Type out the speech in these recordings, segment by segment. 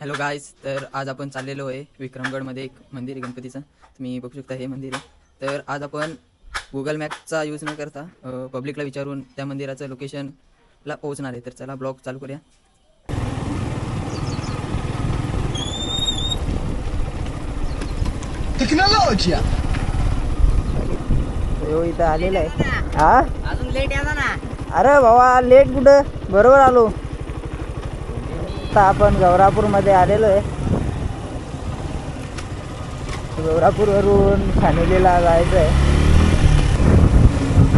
Hello guys तर आज आपण चाललेलो आहे विक्रमगडमध्ये एक मंदिर आहे गणपतीचं. तुम्ही बघू शकता हे मंदिर आहे. तर आज आपण गुगल मॅपचा यूज न करता पब्लिकला विचारून त्या मंदिराचं लोकेशनला पोहोचणार आहे. तर चला ब्लॉग चालू करूया. टेक्नॉलॉजी इथं आलेलं आहे. हा? अजून लेट याचा ना. अरे भावा लेट कुठं? बरोबर आलो. आता आपण गौरापूरमध्ये आलेलो आहे. गौरापूरवरून खानिलीला जायचं आहे.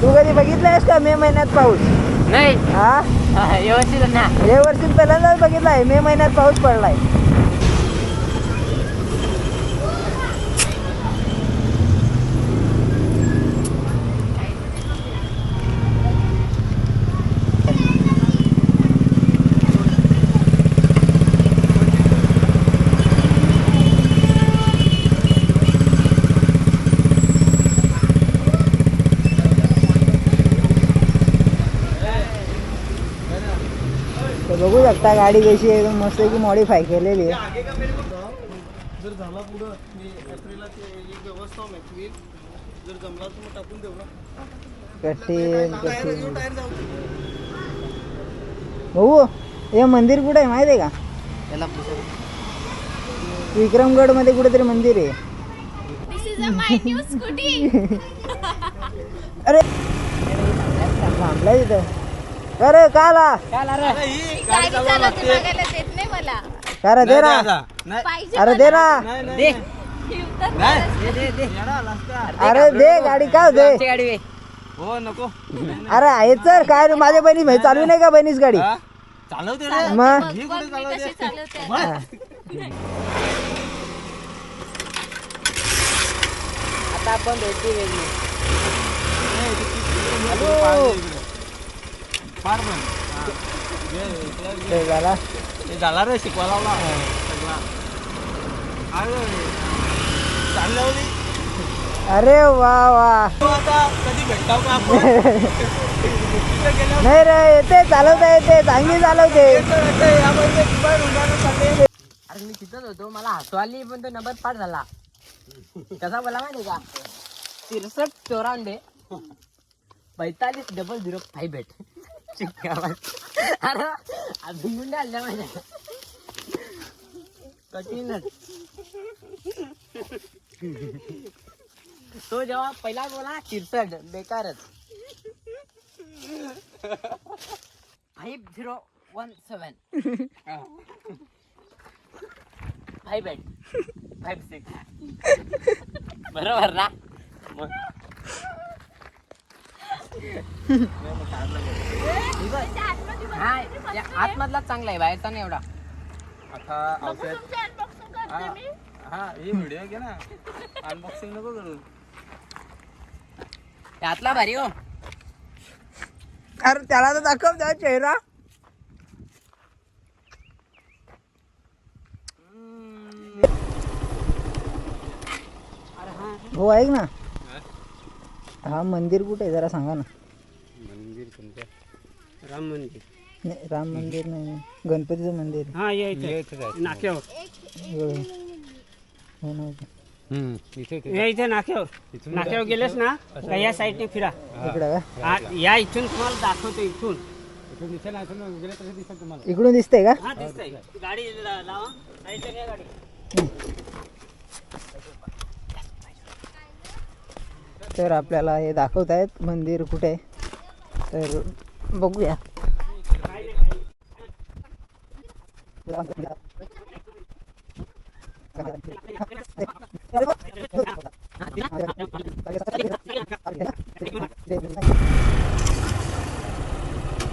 तू कधी बघितलं आहेस का मे महिन्यात पाऊस? नाही. हा? व्यवस्थित ना हे वर्षी पहिल्यांदाच बघितला आहे. मे महिन्यात पाऊस पडलाय तर बघू शकता गाडी कशी आहे एकदम मस्त की मॉडीफाय केलेली आहे जर झाला पुढं मी एप्रिलला ते एक व्यवस्था जर जमला तर मग टाकून देऊ ना. कठीण टायर कठीण. घेऊन टायर जाऊ. भाऊ हे मंदिर कुठे आहे माहिती आहे का? त्याला विक्रमगडमध्ये कुठेतरी मंदिर आहे. अरे थांबलाय तिथं. अरे काला. अरे दे ना. पाहिजे अरे दे ना. अरे दे गाडी का दे. गाडी वे हो नको. अरे आहे तर. काय रे माझ्या बहिणी भाई चालू नाही. का बहिणीच गाडी? चालवते. आता आपण भेटली वेगळी. फार पण ते झाला ते झाला रे शिकवा लावला सगळा अरे चालवली अरे वा वा आता कधी भेटताव का नाही रे येते चालवता येते चांगली चालवते अरे मी तिथंच होतो मला हसू आली पण तो नंबर पाठ झाला कसा बोला माहिती का तिरसठ चौरांडे पैतालीस डबल झिरो फाईव्ह भेट अरे अजून गुंडे माझ्या. कठीणच तो जेव्हा पहिला बोला तिरसठ बेकारच. Five zero one seven five eight five six. बरोबर ना? मग हा या आतमधला चांगला आहे बाहेरचा नाही एवढा. आता औषध अनबॉक्सिंग करते मी. हा ही व्हिडिओ घे ना. अनबॉक्सिंग नको करू. आतला भारी हो. अरे त्याला तर दाखव त्या चेहरा. हो ऐक ना. हा मंदिर कुठे आहे? जरा सांगा ना. मंदिर कोणतं? राम मंदिर. नाही राम मंदिर नाही गणपतीचं मंदिर हा नाक्यावर. हो ना. इथे या इथे नाक्यावर. नाक्यावर गेलेस ना का या साईडने फिरा. इकडं का? हा, या इथून तुम्हाला दाखवतो इथून. इकडून दिसतंय का? हा दिसतंय. गाडी लावा. साईडला गाडी. तर आपल्याला हे दाखवत आहेत मंदिर कुठे तर बघूया.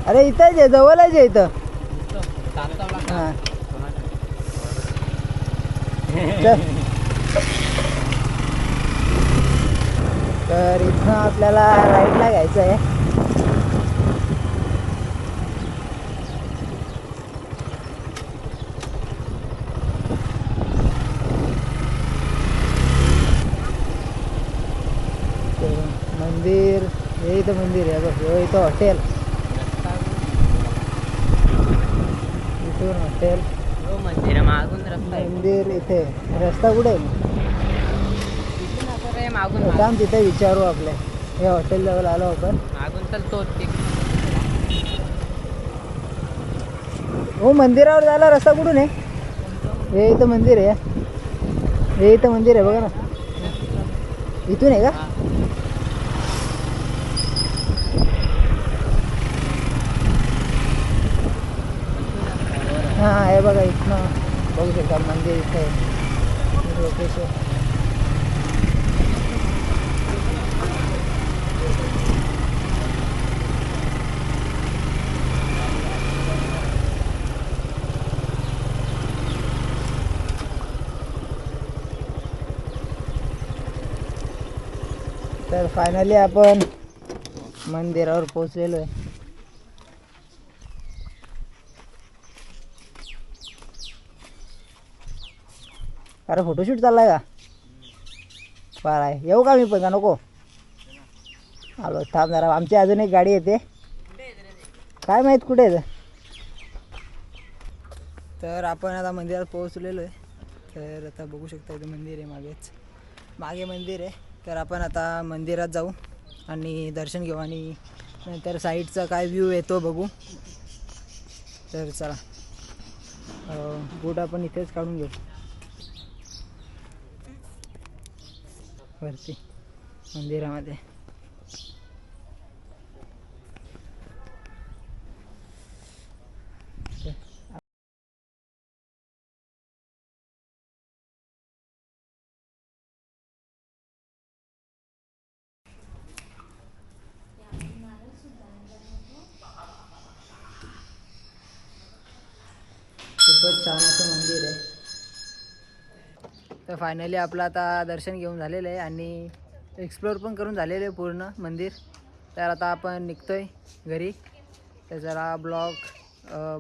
अरे इथंच आहे जवळच आहे इथं. हा. तर इथनं आपल्याला राईटला घ्यायचं आहे. मंदिर हे इथं मंदिर आहे बघ हे इथं हॉटेल. इथून हॉटेल. हो मंदिर मागून रस्ता आहे. मंदिर इथे. रस्ता कुठे आहे? मागून मागून- थांब तिथे विचारू आपल्या हे हॉटेल जवळ आलो आपण. मागून तोच ते हो मंदिरावर जायला रस्ता कुठून आहे? हे इथं मंदिर आहे. हे इथं मंदिर आहे बघा ना. इथून आहे का? हां हे बघा इथनं. बघू शकता मंदिर इथं आहे. लोकेशन. तर फायनली आपण मंदिरावर पोचलेलो आहे अरे फोटोशूट चाललाय का? बरं आहे येऊ का मी पण? का नको. आलो थांब जरा. आमची अजून एक गाडी येते. काय माहीत कुठे आहे तर आपण आता मंदिरात पोहोचलेलो आहे तर आता बघू शकता इथं मंदिर आहे मागेच. मागे मंदिर आहे. तर आपण आता मंदिरात जाऊ आणि दर्शन घेऊ आणि नंतर साईडचा काय व्ह्यू येतो बघू. तर चला. अं, बूट आपण इथेच काढून घेऊ. वरती. मंदिरामध्ये. खूपच छान असं मंदिर आहे. तर फायनली आपलं आता दर्शन घेऊन झालेलं आहे आणि एक्सप्लोअर पण करून झालेलं आहे पूर्ण मंदिर. तर आता आपण निघतो आहे घरी. तर जरा ब्लॉग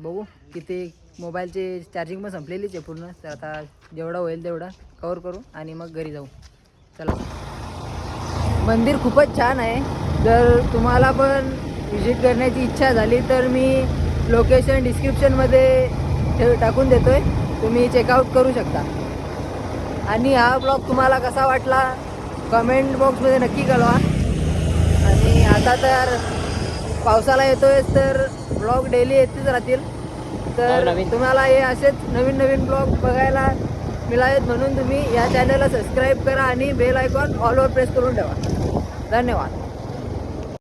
बघू किती मोबाईलची चार्जिंग पण संपलेलीच आहे पूर्ण. तर आता जेवढं होईल तेवढं कवर करू आणि मग घरी जाऊ. चला. मंदिर खूपच छान आहे. जर तुम्हाला पण व्हिजिट करण्याची इच्छा झाली तर मी लोकेशन डिस्क्रिप्शनमध्ये ठेव टाकून देतो आहे तुम्ही चेकआउट करू शकता. आणि हा ब्लॉग तुम्हाला कसा वाटला? कमेंट बॉक्समध्ये नक्की कळवा. आणि आता तर पावसाला येतोय तर ब्लॉग डेली येतच राहतील. तर नवीन. तुम्हाला हे असेच नवीन नवीन ब्लॉग बघायला मिळावेत म्हणून तुम्ही या चॅनलला सबस्क्राईब करा आणि बेल आयकॉन ऑलवर प्रेस करून ठेवा. धन्यवाद.